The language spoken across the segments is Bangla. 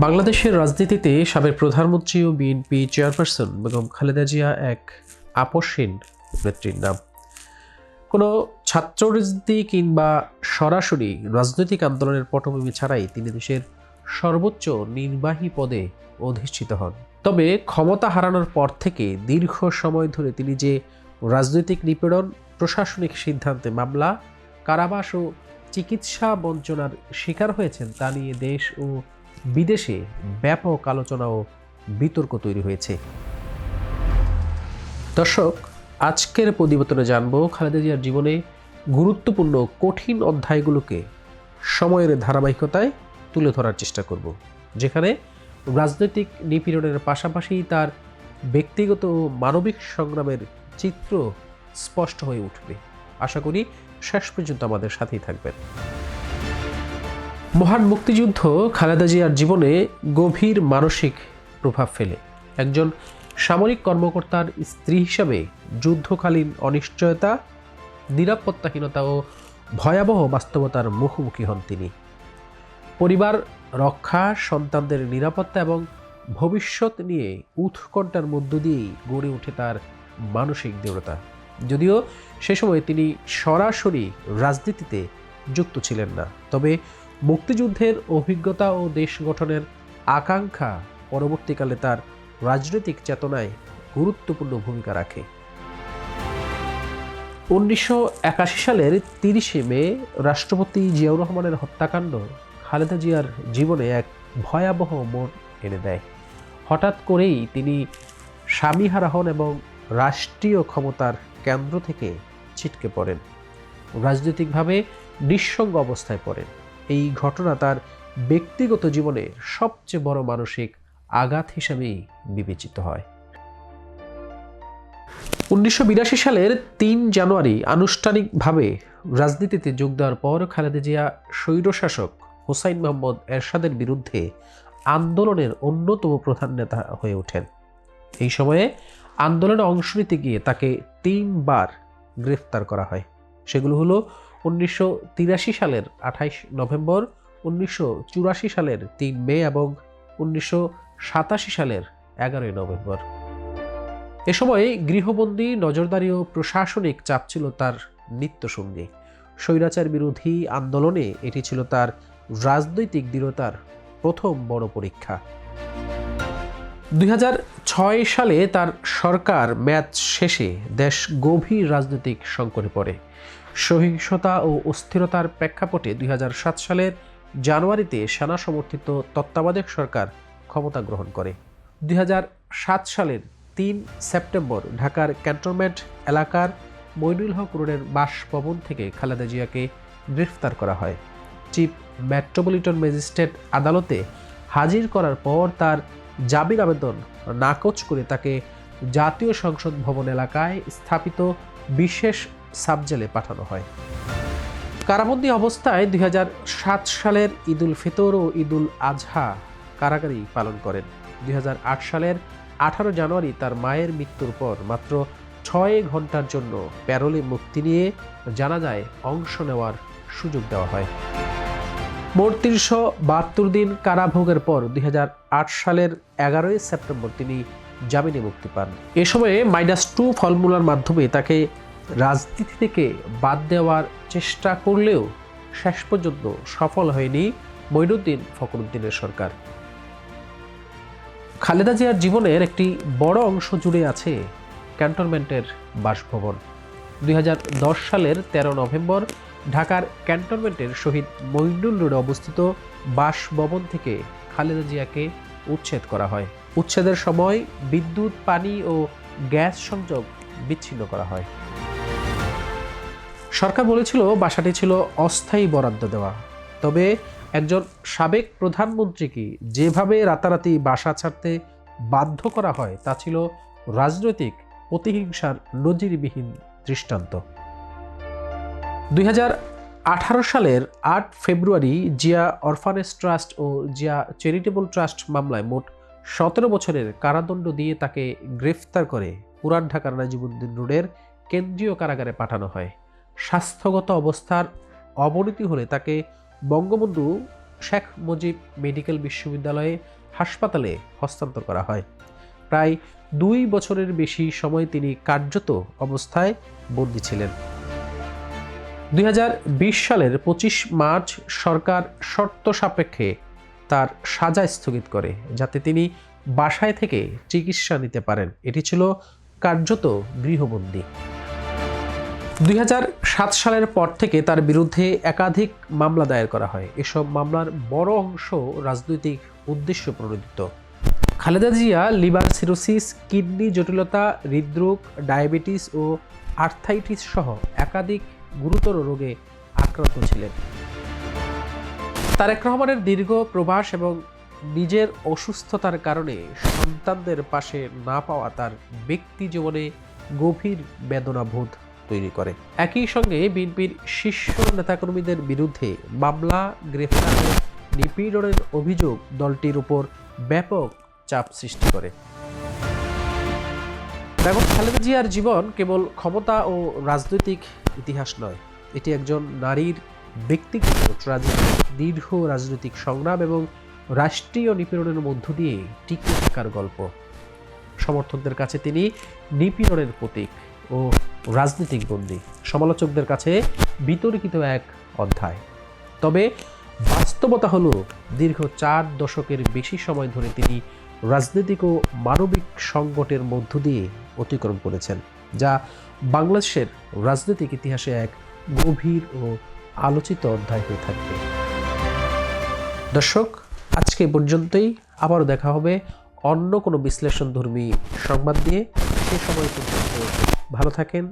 বাংলাদেশের রাজনীতিতে সাবেক প্রধানমন্ত্রী ও বিএনপি চেয়ারপারসন বেগম খালেদা জিয়া এক আপসহীন নেত্রীর নাম। কোনো ছাত্ররাজনীতি কিংবা সরাসরি রাজনৈতিক আন্দোলনের পটভূমি ছাড়াই তিনি দেশের সর্বোচ্চ নির্বাহী পদে অধিষ্ঠিত হন। তবে ক্ষমতা হারানোর পর থেকে দীর্ঘ সময় ধরে তিনি যে রাজনৈতিক নিপীড়ন, প্রশাসনিক সিদ্ধান্তে মামলা, কারাবাস ও চিকিৎসা বঞ্চনার শিকার হয়েছেন তা নিয়ে দেশ ও বিদেশে ব্যাপক আলোচনা ও বিতর্ক তৈরি হয়েছে। দর্শক, আজকের প্রতিবেদনে জানব, খালেদা জিয়ার জীবনে গুরুত্বপূর্ণ কঠিন অধ্যায়গুলোকে সময়ের ধারাবাহিকতায় তুলে ধরার চেষ্টা করব, যেখানে রাজনৈতিক নিপীড়নের পাশাপাশি তার ব্যক্তিগত ও মানবিক সংগ্রামের চিত্র স্পষ্ট হয়ে উঠবে। আশা করি শেষ পর্যন্ত আমাদের সাথেই থাকবেন। মহান মুক্তিযুদ্ধ খালেদা জিয়ার জীবনে গভীর মানসিক প্রভাব ফেলে। একজন সামরিক কর্মকর্তার স্ত্রী হিসাবে যুদ্ধকালীন অনিশ্চয়তা, নিরাপত্তাহীনতা ও ভয়াবহ বাস্তবতার মুখোমুখি হন তিনি। পরিবার রক্ষা, সন্তানদের নিরাপত্তা এবং ভবিষ্যৎ নিয়ে উৎকণ্ঠার মধ্য দিয়েই গড়ে ওঠে তার মানসিক দৃঢ়তা। যদিও সে সময় তিনি সরাসরি রাজনীতিতে যুক্ত ছিলেন না, তবে মুক্তিযুদ্ধের অভিজ্ঞতা ও দেশ গঠনের আকাঙ্ক্ষা পরবর্তীকালে তার রাজনৈতিক চেতনায় গুরুত্বপূর্ণ ভূমিকা রাখে। উনিশশো একাশি সালের তিরিশে মে রাষ্ট্রপতি জিয়াউর রহমানের হত্যাকাণ্ড খালেদা জিয়ার জীবনে এক ভয়াবহ মোড় এনে দেয়। হঠাৎ করেই তিনি স্বামীহারা হন এবং রাষ্ট্রীয় ক্ষমতার কেন্দ্র থেকে ছিটকে পড়েন। রাজনৈতিকভাবে নিঃসঙ্গ অবস্থায় পড়েন। এই ঘটনা তার ব্যক্তিগত জীবনে সবচেয়ে বড় মানসিক আঘাত হিসেবেই বিবেচিত হয়। উনিশশো বিরাশি সালের তিন জানুয়ারি আনুষ্ঠানিকভাবে রাজনীতিতে যোগ দেওয়ার পর খালেদা জিয়া স্বৈরশাসক হোসাইন মোহাম্মদ এরশাদের বিরুদ্ধে আন্দোলনের অন্যতম প্রধান নেতা হয়ে ওঠেন। এই সময়ে আন্দোলনে অংশ নিতে গিয়ে তাকে তিনবার গ্রেফতার করা হয়। সেগুলো হলো উনিশশো তিরাশি সালের আঠাইশ নভেম্বর, উনিশশো চুরাশি সালের তিন মে এবং উনিশশো সাতাশি সালের এগারোই নভেম্বর। এ সময় গৃহবন্দী, নজরদারি ও প্রশাসনিক চাপ ছিল তার নিত্যসঙ্গী। স্বৈরাচার বিরোধী আন্দোলনে এটি ছিল তার রাজনৈতিক দৃঢ়তার প্রথম বড় পরীক্ষা। দুই হাজার ছয় সালে তার সরকার ম্যাচ শেষে দেশ গভীর রাজনৈতিক সংকটে পড়ে। সহিংসতা ও অস্থিরতার প্রেক্ষাপটে দুই হাজার সাত সালের জানুয়ারিতে সেনা সমর্থিত তত্ত্বাবধায়ক সরকার ক্ষমতা গ্রহণ করে। দুই হাজার সাত সালের তিন সেপ্টেম্বর ঢাকার ক্যান্টনমেন্ট এলাকার মইনুল হক রোডের বাসভবন থেকে খালেদা জিয়াকে গ্রেফতার করা হয়। চিফ মেট্রোপলিটন ম্যাজিস্ট্রেট আদালতে হাজির করার পর তার জামিন আবেদন নাকচ করে তাকে জাতীয় সংসদ ভবন এলাকায় স্থাপিত বিশেষ সাবজেলে পাঠানো হয়। কারাবন্দী অবস্থায় দুই হাজার সাত সালের ঈদুল ফিতর ও ঈদুল আজহা কারাগারি পালন করেন। দুই হাজার আট সালের আঠারো জানুয়ারি তার মায়ের মৃত্যুর পর মাত্র ছয় ঘণ্টার জন্য প্যারোলে মুক্তি নিয়ে জানা যায় অংশ নেওয়ার সুযোগ দেওয়া হয়। মোট তিনশো বাহাত্তর দিন কারাভোগের পর দুই হাজার আট সালের এগারোই সেপ্টেম্বর তিনি জামিনে মুক্তি পান। এ সময়ে মাইনাস টু ফর্মুলার মাধ্যমে তাকে রাজনীতি থেকে বাদ দেওয়ার চেষ্টা করলেও শেষ পর্যন্ত সফল হয়নি মঈনুদ্দিন ফখরুদ্দিনের সরকার। খালেদা জিয়ার জীবনের একটি বড় অংশ জুড়ে আছে ক্যান্টনমেন্টের বাসভবন। দুই হাজার দশ সালের ১৩ নভেম্বর ঢাকার ক্যান্টনমেন্টের শহীদ মইনুল রোডে অবস্থিত বাসভবন থেকে খালেদা জিয়াকে উচ্ছেদ করা হয়। উচ্ছেদের সময় বিদ্যুৎ, পানি ও গ্যাস সংযোগ বিচ্ছিন্ন করা হয়। সরকার বলেছিল বাসাটি ছিল অস্থায়ী বরাদ্দ দেওয়া। তবে একজন সাবেক প্রধানমন্ত্রীকে যেভাবে রাতারাতি বাসা ছাড়তে বাধ্য করা হয়, তা ছিল রাজনৈতিক প্রতিহিংসার নজিরবিহীন দৃষ্টান্ত। দুই আঠারো সালের আট ফেব্রুয়ারি জিয়া অরফানেজ ট্রাস্ট ও জিয়া চ্যারিটেবল ট্রাস্ট মামলায় মোট সতেরো বছরের কারাদণ্ড দিয়ে তাকে গ্রেফতার করে পুরান ঢাকার নাজিবুদ্দিন রোডের কেন্দ্রীয় কারাগারে পাঠানো হয়। স্বাস্থ্যগত অবস্থার অবনতি হলে তাকে বঙ্গবন্ধু শেখ মুজিব মেডিকেল বিশ্ববিদ্যালয়ে হাসপাতালে হস্তান্তর করা হয়। প্রায় দুই বছরের বেশি সময় তিনি কার্যত অবস্থায় বন্দী ছিলেন। দুই হাজার বিশ সালের পঁচিশ মার্চ সরকার শর্ত সাপেক্ষে তার সাজা স্থগিত করে, যাতে তিনি বাসায় থেকে চিকিৎসা নিতে পারেন। এটি ছিল কার্যত গৃহবন্দী। দুই হাজার সাত সালের পর থেকে তার বিরুদ্ধে একাধিক মামলা দায়ের করা হয়। এসব মামলার বড় অংশ রাজনৈতিক উদ্দেশ্য প্রণোদিত। Khaleda Zia liver cirrhosis, kidney জটিলতা, হৃদরোগ, ডায়াবেটিস ও আর্থাইটিস সহ একাধিক গুরুতর রোগে আক্রান্ত ছিলেন। তারেক রহমানের দীর্ঘ প্রবাস এবং নিজের অসুস্থতার কারণে সন্তানদের পাশে না পাওয়া তার ব্যক্তি জীবনে গভীর বেদনাবোধ। তৈরি করে। একই সঙ্গে বিএনপির শীর্ষ নেতাকর্মীদের বিরুদ্ধে মামলা, গ্রেফতার নিপীড়নের অভিযোগ দলটির উপর ব্যাপক চাপ সৃষ্টি করে। বেগম খালেদা জিয়ার জীবন কেবল ক্ষমতা ও রাজনৈতিক ইতিহাস নয়, এটি একজন নারীর ব্যক্তিগত দীর্ঘ রাজনৈতিক সংগ্রাম এবং রাষ্ট্রীয় নিপীড়নের মধ্য দিয়ে টিকে থাকার গল্প। সমর্থকদের কাছে তিনি নিপীড়নের প্রতীক। ও রাজনৈতিক বন্দী। সমালোচকদের কাছে বিতর্কিত এক অধ্যায়। তবে বাস্তবতা হলো, দীর্ঘ চার দশকের বেশি সময় ধরে তিনি রাজনৈতিক ও মানবিক সংকটের মধ্য দিয়ে অতিক্রম করেছেন, যা বাংলাদেশের রাজনৈতিক ইতিহাসে এক গভীর ও আলোচিত অধ্যায় হয়ে থাকবে। দর্শক, আজকে পর্যন্তই। আবারও দেখা হবে অন্য কোনো বিশ্লেষণধর্মী সংবাদ দিয়ে সে সময় পর্যন্ত ভালো থাকেন,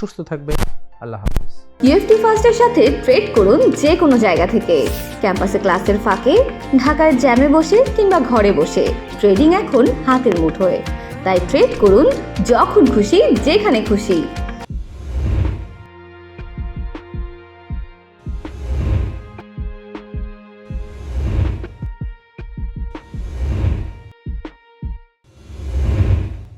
সুস্থ থাকবেন, আল্লাহ হাফিজ। ইউএফটি ফার্স্টের সাথে ট্রেড করুন যে কোনো জায়গা থেকে। ক্যাম্পাসে ক্লাসের ফাঁকে, ঢাকার জ্যামে বসে কিংবা ঘরে বসে। ট্রেডিং এখন হাতের মুঠোয়। তাই ট্রেড করুন যখন খুশি, যেখানে খুশি।